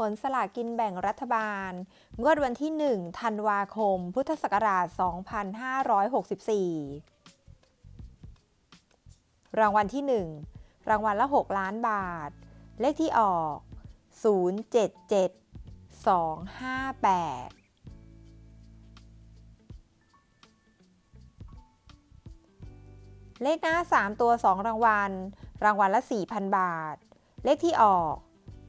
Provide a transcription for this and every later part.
ผลสลากกินแบ่งรัฐบาลงวดวันที่ 1 ธันวาคม พุทธศักราช 2564 รางวัลที่ 1 รางวัลละ 6 ล้านบาท เลขที่ออก 077 258เลขหน้า 3 ตัว 2 รางวัล รางวัลละ 4,000 บาท เลขที่ออก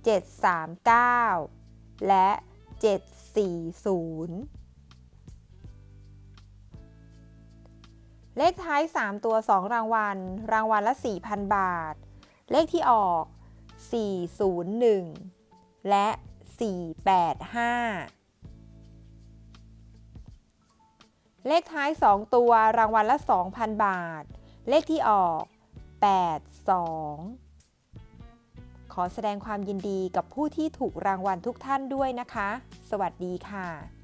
739 และ 740 เลขท้าย 3 ตัว 2 รางวัล รางวัลละ 4,000 บาท เลขที่ออก 401 และ 485เลขท้าย 2 ตัวรางวัลละ 2,000 บาท เลขที่ออก 82 ขอแสดงความยินดีกับผู้ที่ถูกรางวัลทุกท่านด้วยนะคะ สวัสดีค่ะ